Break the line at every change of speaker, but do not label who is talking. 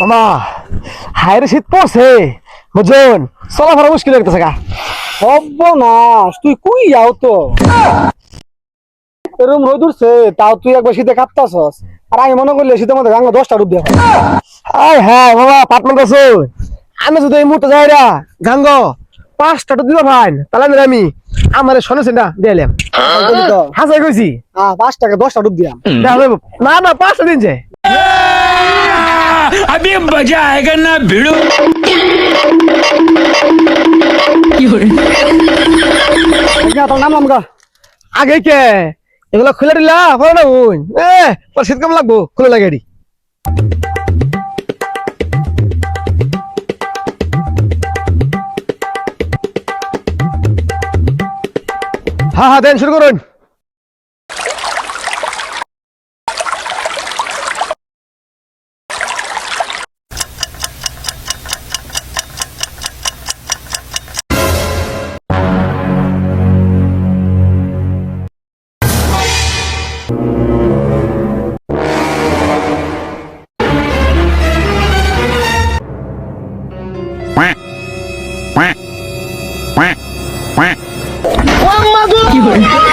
মামা হায়ের শীত পড়ছে। বুঝুন চলাফেরা মুশকিল লাগতেছে গা।
সর্বনাশ তুই কুই যাও তো? এরম রোদ উঠছে তাও তুই একবার শীতে কাঁপতাছস। আর আমি মনে করলে শীতের মধ্যে গাঙ্গা দশটা ডুব দেওয়া
আয় হ্যাঁ বাবা পাটমান আছো। আমি যদি এই মুহূর্তে যাই রা গাঙ্গ। পাঁচটা তো দিবা ভাই তাহলে না আমি আমার শোনেছেন না দিলাম হাসাই কইছি
হ্যাঁ পাঁচ টাকা দশটা ডুব দিলাম
দেখা যাবে। না না পাঁচটা দিন যে
अभी मजा आएगा ना भिड़ो
তোর নাম নাম গা
আগে কে এগুলো খুলে দিলা ভালো না বোন এ তোর শীত কেমন লাগবো খুলে লাগে হ্যাঁ দেন শুরু করুন Quack. Quack. Quack. কি করে